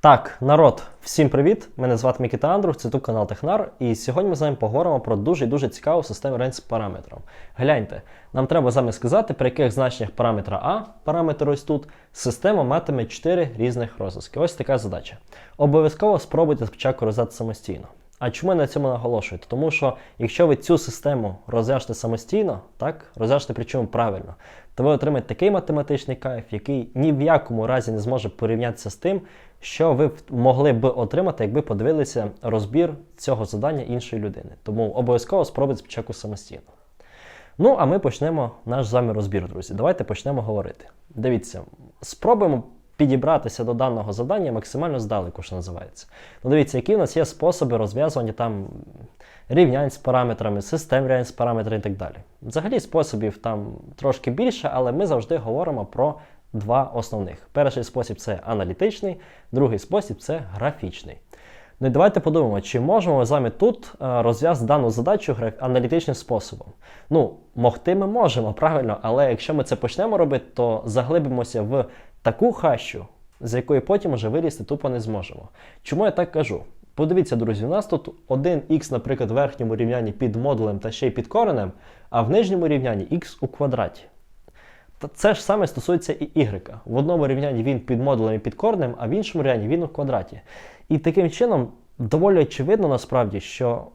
Так, народ, всім привіт! Мене звати Микита Андрух, це тут канал Технар. І сьогодні ми з вами поговоримо про дуже і дуже цікаву систему рейнс з параметром. Гляньте, нам треба з вами сказати, при яких значеннях параметра А, параметр ось тут, система матиме 4 різних розв'язки. Ось така задача. Обов'язково спробуйте спочатку розв'язати самостійно. А чому я на цьому наголошую? Тому що якщо ви цю систему розв'яжете самостійно, так, розв'яжете причому правильно, то ви отримаєте такий математичний кайф, який ні в якому разі не зможе порівнятися з тим, що ви могли б отримати, якби подивилися розбір цього завдання іншої людини. Тому обов'язково спробуйте спочатку самостійно. Ну, а ми почнемо наш з вами розбір, друзі. Давайте почнемо говорити. Дивіться, спробуємо підібратися до даного завдання максимально здалеку, що називається. Ну, дивіться, які у нас є способи розв'язування там рівнянь з параметрами, систем рівнянь з параметрами і так далі. Взагалі способів там трошки більше, але ми завжди говоримо про два основних. Перший спосіб це аналітичний, другий спосіб це графічний. Ну і давайте подумаємо, чи можемо ми з вами тут е, розв'язати дану задачу аналітичним способом. Ну, могти ми можемо, правильно, але якщо ми це почнемо робити, то заглибимося в таку хащу, з якої потім вже вилізти тупо не зможемо. Чому я так кажу? Подивіться, друзі, у нас тут 1х, наприклад, в верхньому рівнянні під модулем та ще й під коренем, а в нижньому рівнянні х у квадраті. Та це ж саме стосується і y. В одному рівнянні він під модулем і під корнем, а в іншому рівнянні він у квадраті. І таким чином доволі очевидно насправді, що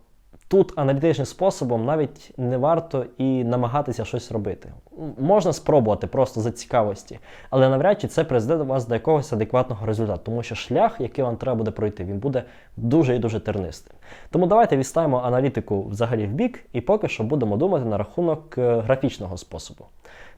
тут аналітичним способом навіть не варто і намагатися щось робити. Можна спробувати просто за цікавості, але навряд чи це призведе вас до якогось адекватного результату, тому що шлях, який вам треба буде пройти, він буде дуже і дуже тернистим. Тому давайте відставимо аналітику взагалі в бік і поки що будемо думати на рахунок е, графічного способу.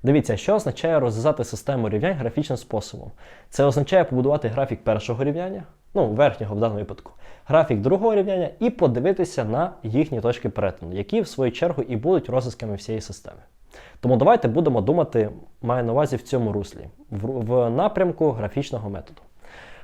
Дивіться, що означає розв'язати систему рівнянь графічним способом. Це означає побудувати графік першого рівняння, ну, верхнього в даному випадку, графік другого рівняння і подивитися на їхні точки перетину, які в свою чергу і будуть розв'язками всієї системи. Тому давайте будемо думати, маю на увазі в цьому руслі, в, в напрямку графічного методу.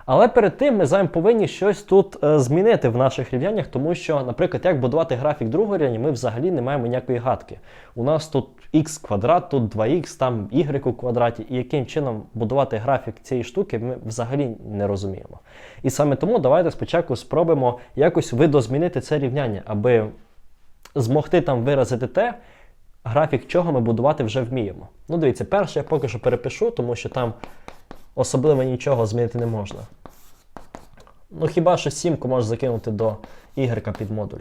Але перед тим ми з вами повинні щось тут е, змінити в наших рівняннях, тому що, наприклад, як будувати графік другого рівня, ми взагалі не маємо ніякої гадки. У нас тут х квадрат, тут 2х, там y у квадраті, і яким чином будувати графік цієї штуки, ми взагалі не розуміємо. І саме тому давайте спочатку спробуємо якось видозмінити це рівняння, аби змогти там виразити те, графік чого ми будувати вже вміємо. Ну, дивіться, перше я поки що перепишу, тому що там особливо нічого змінити не можна. Ну, хіба що сімку можна закинути до y під модуль.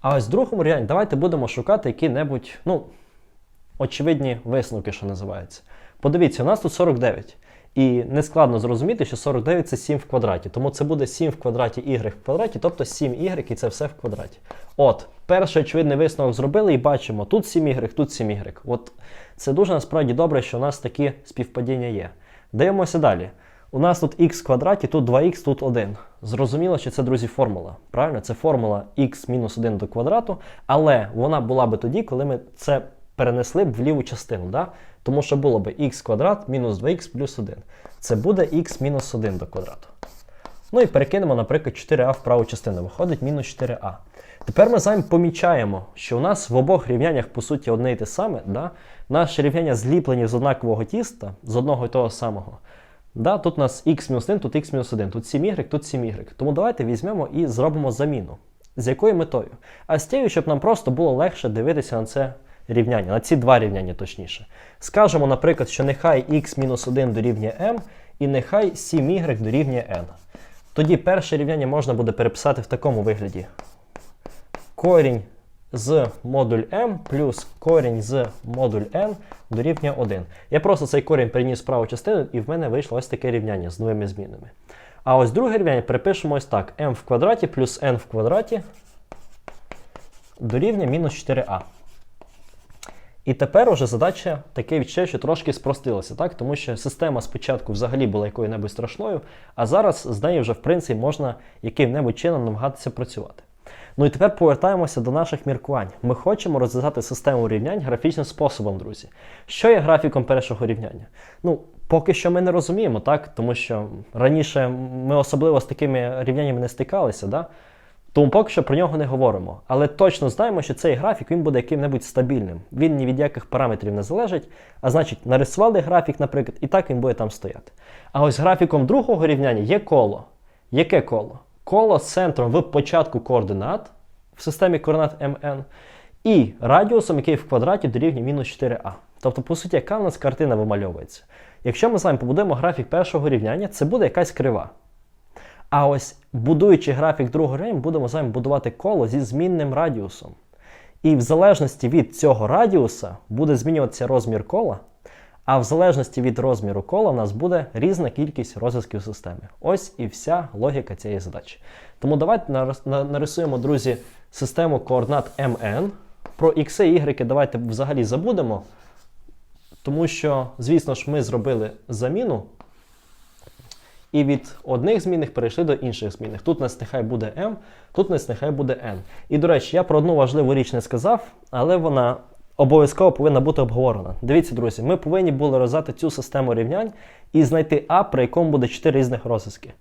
А ось в другому рівні давайте будемо шукати які-небудь, ну, очевидні висновки, що називається. Подивіться, у нас тут 49. І не складно зрозуміти, що 49 це 7 в квадраті. Тому це буде 7 в квадраті y в квадраті, тобто 7y і це все в квадраті. От, перший очевидний висновок зробили і бачимо, тут 7y, тут 7y. От це дуже насправді добре, що у нас такі співпадіння є. Дивимося далі. У нас тут х квадраті, тут 2х, тут 1. Зрозуміло, що це, друзі, формула. Правильно? Це формула х мінус 1 до квадрату, але вона була би тоді, коли ми це перенесли б в ліву частину. Да? Тому що було б х квадрат мінус 2х плюс 1. Це буде х мінус 1 до квадрату. Ну і перекинемо, наприклад, 4а в праву частину. Виходить мінус 4а. Тепер ми з вами помічаємо, що у нас в обох рівняннях, по суті, одне і те саме. Да? Наші рівняння зліплені з однакового тіста, з одного і того самого. Да, тут у нас x-1, тут x-1, тут 7y, тут 7y. Тому давайте візьмемо і зробимо заміну. З якою метою? А з тією, щоб нам просто було легше дивитися на це рівняння, на ці два рівняння точніше. Скажемо, наприклад, що нехай x-1 дорівнює m, і нехай 7y дорівнює n. Тоді перше рівняння можна буде переписати в такому вигляді. Корінь з модуль m плюс корінь з модуль n дорівнює 1. Я просто цей корінь переніс в праву частину, і в мене вийшло ось таке рівняння з новими змінами. А ось друге рівняння перепишемо ось так: m в квадраті плюс n в квадраті дорівнює мінус 4a. І тепер уже задача таке відчуття, що трошки спростилася, так? тому що система спочатку взагалі була якою-небудь страшною, а зараз з нею вже в принципі можна яким-небудь чином намагатися працювати. Ну і тепер повертаємося до наших міркувань. Ми хочемо розв'язати систему рівнянь графічним способом, друзі. Що є графіком першого рівняння? Ну, поки що ми не розуміємо, так? Тому що раніше ми особливо з такими рівняннями не стикалися, да? Тому поки що про нього не говоримо. Але точно знаємо, що цей графік він буде яким-небудь стабільним. Він ні від яких параметрів не залежить. А значить, нарисували графік, наприклад, і так він буде там стояти. А ось графіком другого рівняння є коло. Яке коло? Коло з центром в початку координат в системі координат МН і радіусом, який в квадраті дорівнює мінус 4а. Тобто, по суті, яка в нас картина вимальовується? Якщо ми з вами побудуємо графік першого рівняння, це буде якась крива. А ось будуючи графік другого рівня, будемо з вами будувати коло зі змінним радіусом. І в залежності від цього радіуса буде змінюватися розмір кола, а в залежності від розміру кола у нас буде різна кількість розв'язків системи. Ось і вся логіка цієї задачі. Тому давайте нарисуємо, друзі, систему координат МН. Про X і Y давайте взагалі забудемо, тому що, звісно ж, ми зробили заміну. І від одних змінних перейшли до інших змінних. Тут нас нехай буде m, тут нас нехай буде n. І, до речі, я про одну важливу річ не сказав, але вона обов'язково повинна бути обговорена. Дивіться, друзі, ми повинні були роздати цю систему рівнянь і знайти А, при якому буде 4 різних розв'язки.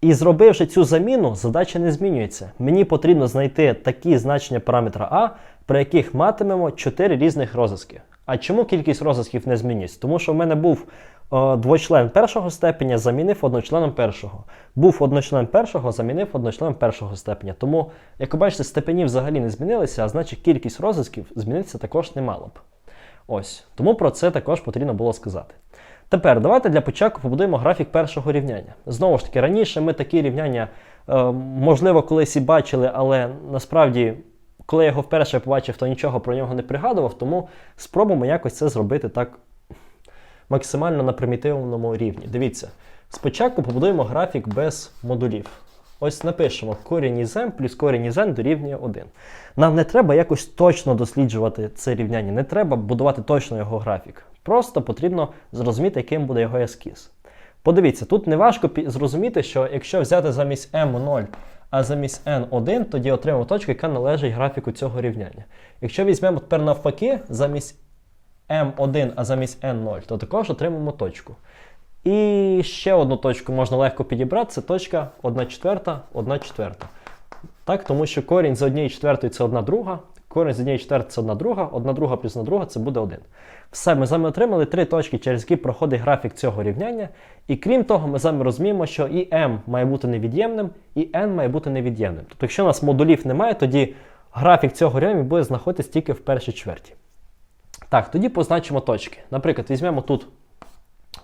І зробивши цю заміну, задача не змінюється. Мені потрібно знайти такі значення параметра А, при яких матимемо 4 різних розв'язки. А чому кількість розв'язків не змінюється? Тому що в мене був двочлен першого степеня, замінив одночленом першого. Був одночлен першого, замінив одночленом першого степеня. Тому, як ви бачите, степені взагалі не змінилися, а значить кількість розв'язків змінитися також не мало б. Ось. Тому про це також потрібно було сказати. Тепер давайте для початку побудуємо графік першого рівняння. Знову ж таки, раніше ми такі рівняння, е, можливо, колись і бачили, але насправді, коли я його вперше побачив, то нічого про нього не пригадував, тому спробуємо якось це зробити так максимально на примітивному рівні. Дивіться, спочатку побудуємо графік без модулів. Ось напишемо корінь із m плюс корінь із n дорівнює 1. Нам не треба якось точно досліджувати це рівняння, не треба будувати точно його графік. Просто потрібно зрозуміти, яким буде його ескіз. Подивіться, тут не важко зрозуміти, що якщо взяти замість m 0, а замість n 1, тоді отримаємо точку, яка належить графіку цього рівняння. Якщо візьмемо тепер навпаки, замість m1, а замість n0, то також отримаємо точку. І ще одну точку можна легко підібрати, це точка 1 четверта, 1 четверта. Так, тому що корінь з 1 четвертої це 1 друга, корінь з 1 четвертої це 1 друга, 1 друга плюс 1 друга це буде 1. Все, ми з вами отримали три точки, через які проходить графік цього рівняння. І крім того, ми з вами розуміємо, що і m має бути невід'ємним, і n має бути невід'ємним. Тобто, якщо у нас модулів немає, тоді графік цього рівня буде знаходитись тільки в першій чверті. Так, тоді позначимо точки. Наприклад, візьмемо тут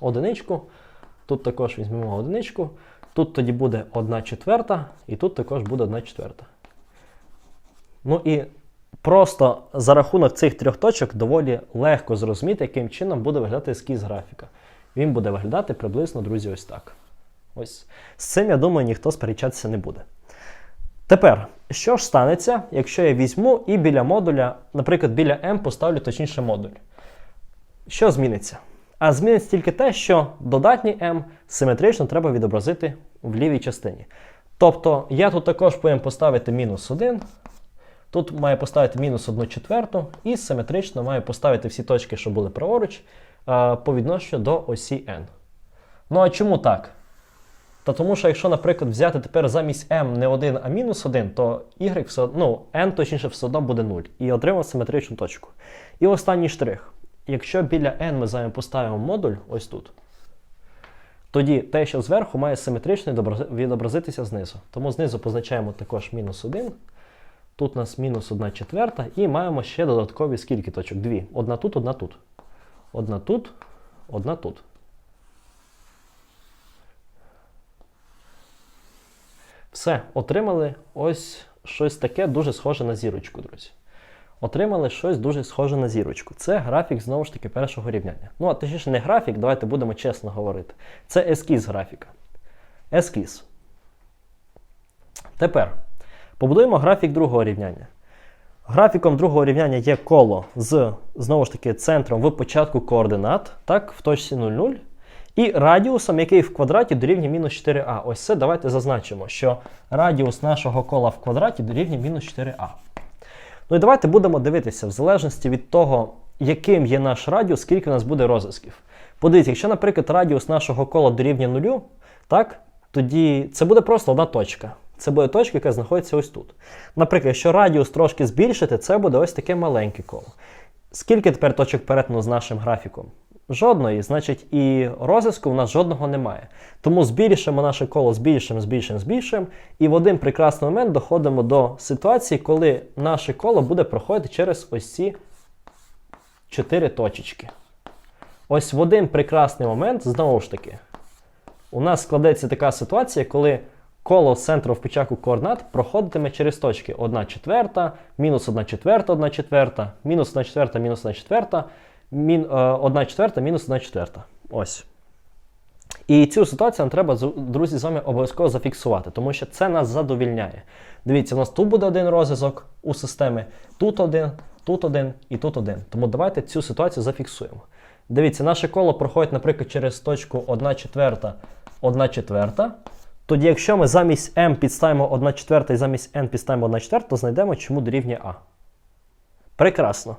одиничку, тут також візьмемо одиничку, тут тоді буде 1 четверта, і тут також буде 1 четверта. Ну і просто за рахунок цих трьох точок доволі легко зрозуміти, яким чином буде виглядати ескіз графіка. Він буде виглядати приблизно, друзі, ось так. Ось. З цим, я думаю, ніхто сперечатися не буде. Тепер, що ж станеться, якщо я візьму і біля модуля, наприклад, біля m поставлю точніше модуль? Що зміниться? А зміниться тільки те, що додатній m симетрично треба відобразити в лівій частині. Тобто я тут також повинен поставити мінус 1, тут маю поставити мінус 1 четверту, і симетрично маю поставити всі точки, що були праворуч, по відношенню до осі n. Ну а чому так? Та тому що якщо, наприклад, взяти тепер замість m не 1, а мінус 1, то y все ну, n точніше все одно буде 0. І отримав симетричну точку. І останній штрих. Якщо біля n ми з поставимо модуль ось тут, тоді те, що зверху, має симетрично відобразитися знизу. Тому знизу позначаємо також мінус 1. Тут у нас мінус 1 четверта, і маємо ще додаткові скільки точок? Дві. Одна тут, одна тут. Одна тут, одна тут. Все, отримали ось щось таке дуже схоже на зірочку, друзі. Отримали щось дуже схоже на зірочку. Це графік знову ж таки першого рівняння. Ну, а точніше, не графік, давайте будемо чесно говорити. Це ескіз графіка. Ескіз. Тепер побудуємо графік другого рівняння. Графіком другого рівняння є коло з, знову ж таки, центром в початку координат, так, в точці 0,0. І радіусом, який в квадраті дорівнює мінус 4а. Ось це давайте зазначимо, що радіус нашого кола в квадраті дорівнює мінус 4а. Ну і давайте будемо дивитися, в залежності від того, яким є наш радіус, скільки у нас буде розв'язків. Подивіться, якщо, наприклад, радіус нашого кола дорівнює нулю, так, тоді це буде просто одна точка. це буде точка, яка знаходиться ось тут. Наприклад, якщо радіус трошки збільшити, це буде ось таке маленьке коло. Скільки тепер точок перетину з нашим графіком? Жодної, значить, і розв'язку в нас жодного немає. Тому збільшимо наше коло, збільшуємо, збільшуємо, збільшуємо. І в один прекрасний момент доходимо до ситуації, коли наше коло буде проходити через ось ці чотири точечки. Ось в один прекрасний момент, знову ж таки, у нас складеться така ситуація, коли коло центру в початку координат проходитиме через точки 1 четверта, мінус 1 четверта, 1 четверта, мінус 1 четверта, мінус 1 четверта, мін, е, 1 четверта, мінус 1 четверта. Ось. І цю ситуацію нам треба, друзі, з вами обов'язково зафіксувати, тому що це нас задовільняє. Дивіться, у нас тут буде один розв'язок у системи, тут один, тут один і тут один. Тому давайте цю ситуацію зафіксуємо. Дивіться, наше коло проходить, наприклад, через точку 1 четверта, 1 четверта. Тоді, якщо ми замість m підставимо 1 четверта і замість n підставимо 1 четверта, то знайдемо, чому дорівнює a. Прекрасно.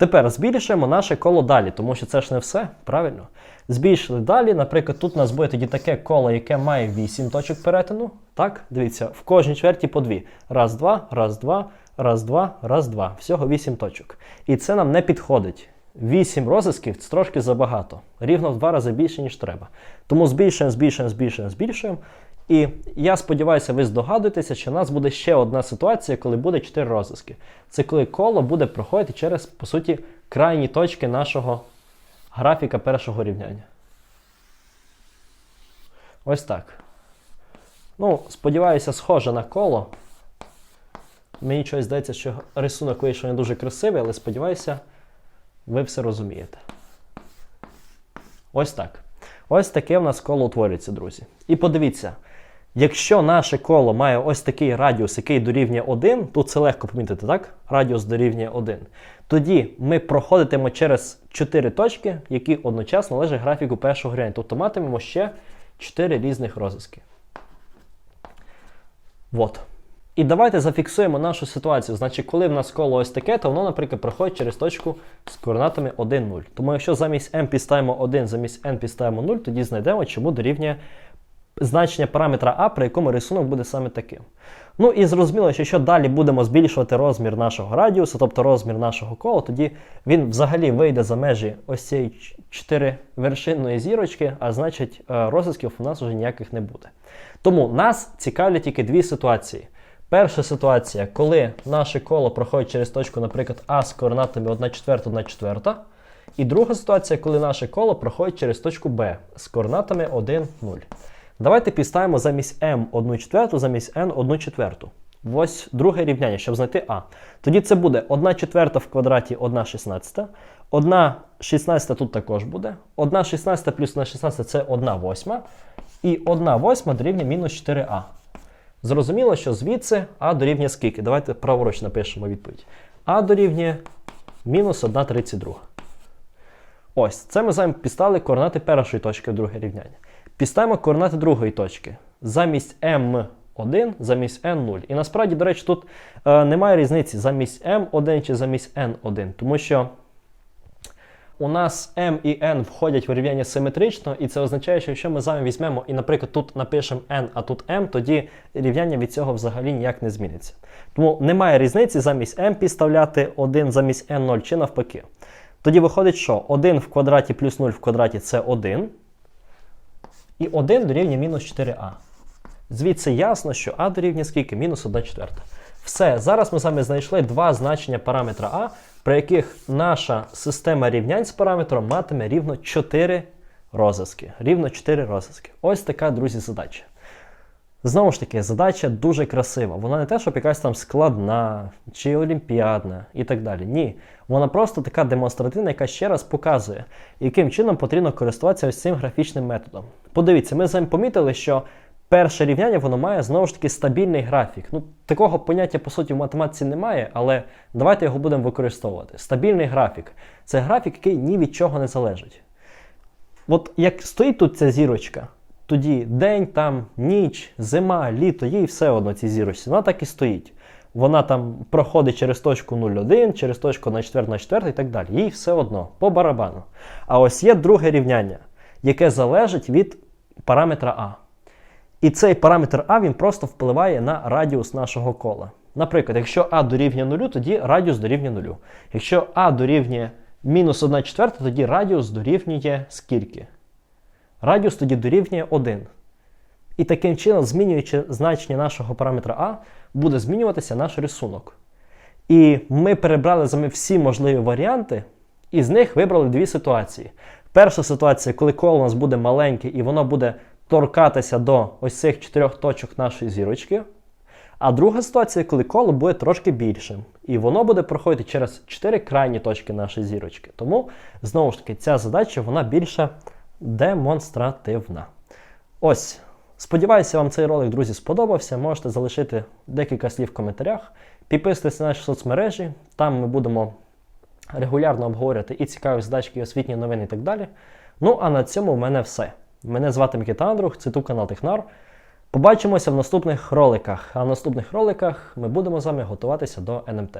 Тепер збільшуємо наше коло далі, тому що це ж не все, правильно? Збільшили далі. Наприклад, тут у нас буде тоді таке коло, яке має 8 точок перетину. Так, дивіться, в кожній чверті по 2. Раз, два, раз, два, раз, два, раз, два. Всього 8 точок. І це нам не підходить. 8 розв'язків це трошки забагато. Рівно в два рази більше, ніж треба. Тому збільшуємо, збільшуємо, збільшуємо, збільшуємо. І я сподіваюся, ви здогадуєтеся, що у нас буде ще одна ситуація, коли буде 4 розв'язки. Це коли коло буде проходити через, по суті, крайні точки нашого графіка першого рівняння. Ось так. Ну, сподіваюся, схоже на коло. Мені щось здається, що рисунок вийшов не дуже красивий, але сподіваюся, ви все розумієте. Ось так. Ось таке в нас коло утворюється, друзі. І подивіться, якщо наше коло має ось такий радіус, який дорівнює 1, тут це легко помітити, так? Радіус дорівнює 1. Тоді ми проходитимо через 4 точки, які одночасно лежать графіку першого рівня. Тобто матимемо ще 4 різних розв'язки. Вот. І давайте зафіксуємо нашу ситуацію. Значить, коли в нас коло ось таке, то воно, наприклад, проходить через точку з координатами 1, 0. Тому якщо замість m підставимо 1, замість n підставимо 0, тоді знайдемо, чому дорівнює значення параметра А, при якому рисунок буде саме таким. Ну і зрозуміло, що якщо далі будемо збільшувати розмір нашого радіусу, тобто розмір нашого кола, тоді він взагалі вийде за межі ось цієї ч- чотиривершинної зірочки, а значить е, розв'язків у нас вже ніяких не буде. Тому нас цікавлять тільки дві ситуації. Перша ситуація, коли наше коло проходить через точку, наприклад, А з координатами 1 четверта, 1 четверта. І друга ситуація, коли наше коло проходить через точку Б з координатами 1, 0. Давайте підставимо замість m 1 четверту, замість n 1 четверту. Ось друге рівняння, щоб знайти А. Тоді це буде 1 четверта в квадраті 1 шістнадцята. 1 шістнадцята тут також буде. 1 шістнадцята плюс 1 шістнадцята це 1 восьма. І 1 восьма дорівнює мінус 4а. Зрозуміло, що звідси А дорівнює скільки? Давайте праворуч напишемо відповідь. А дорівнює мінус 1,32. Ось, це ми з вами підставили координати першої точки друге рівняння. Підставимо координати другої точки. Замість m1, замість n0. І насправді, до речі, тут е, немає різниці замість m1 чи замість n1, тому що у нас m і n входять в рівняння симетрично, і це означає, що якщо ми з вами візьмемо і, наприклад, тут напишемо n, а тут m, тоді рівняння від цього взагалі ніяк не зміниться. Тому немає різниці замість m підставляти 1 замість n0 чи навпаки. Тоді виходить, що 1 в квадраті плюс 0 в квадраті це 1. І 1 дорівнює мінус 4а. Звідси ясно, що а дорівнює скільки? Мінус 1 четверта. Все, зараз ми з вами знайшли два значення параметра А, при яких наша система рівнянь з параметром матиме рівно 4 розв'язки. Рівно 4 розв'язки. Ось така, друзі, задача. Знову ж таки, задача дуже красива. Вона не те, щоб якась там складна чи олімпіадна і так далі. Ні. Вона просто така демонстративна, яка ще раз показує, яким чином потрібно користуватися ось цим графічним методом. Подивіться, ми з вами помітили, що перше рівняння воно має знову ж таки стабільний графік. Ну, такого поняття, по суті, в математиці немає, але давайте його будемо використовувати. Стабільний графік це графік, який ні від чого не залежить. От як стоїть тут ця зірочка, тоді день, там, ніч, зима, літо, їй все одно ці зірочці. Вона так і стоїть. Вона там проходить через точку 0,1, через точку на 4 на 4 і так далі. Їй все одно, по барабану. А ось є друге рівняння, яке залежить від параметра А. І цей параметр А він просто впливає на радіус нашого кола. Наприклад, якщо А дорівнює 0, тоді радіус дорівнює 0. Якщо А дорівнює мінус 1 четверта, тоді радіус дорівнює скільки? Радіус тоді дорівнює 1. І таким чином, змінюючи значення нашого параметра А, буде змінюватися наш рисунок. І ми перебрали з вами всі можливі варіанти, і з них вибрали дві ситуації. Перша ситуація, коли коло у нас буде маленьке і воно буде торкатися до ось цих чотирьох точок нашої зірочки. А друга ситуація, коли коло буде трошки більшим, і воно буде проходити через чотири крайні точки нашої зірочки. Тому, знову ж таки, ця задача вона більше демонстративна. Ось. Сподіваюся, вам цей ролик, друзі, сподобався. Можете залишити декілька слів в коментарях. Підписуйтесь на наші соцмережі, там ми будемо регулярно обговорювати і цікаві задачки, і освітні новини і так далі. Ну, а на цьому в мене все. Мене звати Микита Андрух, це тут канал Технар. Побачимося в наступних роликах. А в наступних роликах ми будемо з вами готуватися до НМТ.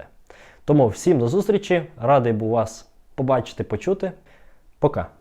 Тому всім до зустрічі, радий був вас побачити, почути. Пока!